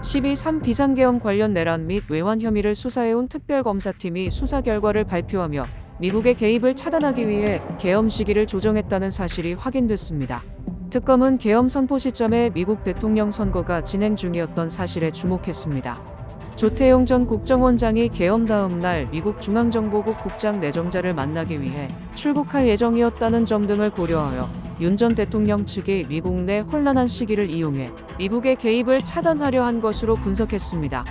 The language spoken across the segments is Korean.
12.3 비상계엄 관련 내란 및 외환 혐의를 수사해온 특별검사팀이 수사 결과를 발표하며 미국의 개입을 차단하기 위해 계엄 시기를 조정했다는 사실이 확인됐습니다. 특검은 계엄 선포 시점에 미국 대통령 선거가 진행 중이었던 사실에 주목했습니다. 조태용 전 국정원장이 계엄 다음 날 미국 중앙정보국 국장 내정자를 만나기 위해 출국할 예정이었다는 점 등을 고려하여 윤 전 대통령 측이 미국 내 혼란한 시기를 이용해 미국의 개입을 차단하려 한 것으로 분석했습니다.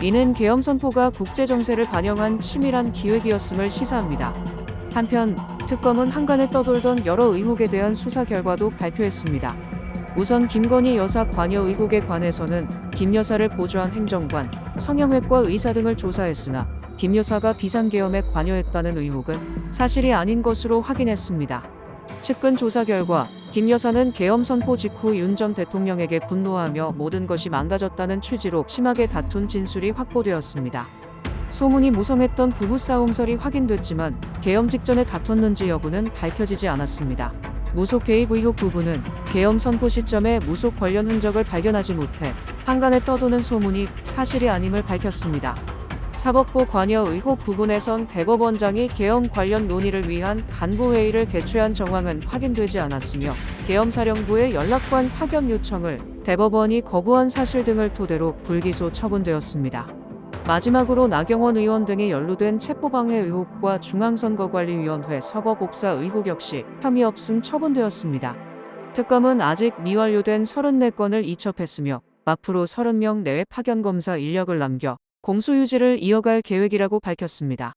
이는 계엄 선포가 국제 정세를 반영한 치밀한 기획이었음을 시사합니다. 한편 특검은 한간에 떠돌던 여러 의혹에 대한 수사 결과도 발표했습니다. 우선 김건희 여사 관여 의혹에 관해서는 김 여사를 보조한 행정관, 성형외과 의사 등을 조사했으나 김 여사가 비상계엄에 관여했다는 의혹은 사실이 아닌 것으로 확인했습니다. 측근 조사 결과 김 여사는 계엄 선포 직후 윤 전 대통령에게 분노하며 모든 것이 망가졌다는 취지로 심하게 다툰 진술이 확보되었습니다. 소문이 무성했던 부부싸움설이 확인됐지만 계엄 직전에 다퉜는지 여부는 밝혀지지 않았습니다. 무속 개입 의혹 부부는 계엄 선포 시점에 무속 관련 흔적을 발견하지 못해 한간에 떠도는 소문이 사실이 아님을 밝혔습니다. 사법부 관여 의혹 부분에선 대법원장이 계엄 관련 논의를 위한 간부회의를 개최한 정황은 확인되지 않았으며 계엄사령부의 연락관 확연 요청을 대법원이 거부한 사실 등을 토대로 불기소 처분되었습니다. 마지막으로 나경원 의원 등이 연루된 체포방해 의혹과 중앙선거관리위원회 서버복사 의혹 역시 혐의 없음 처분되었습니다. 특검은 아직 미완료된 34건을 이첩했으며 앞으로 30명 내외 파견검사 인력을 남겨 공소유지를 이어갈 계획이라고 밝혔습니다.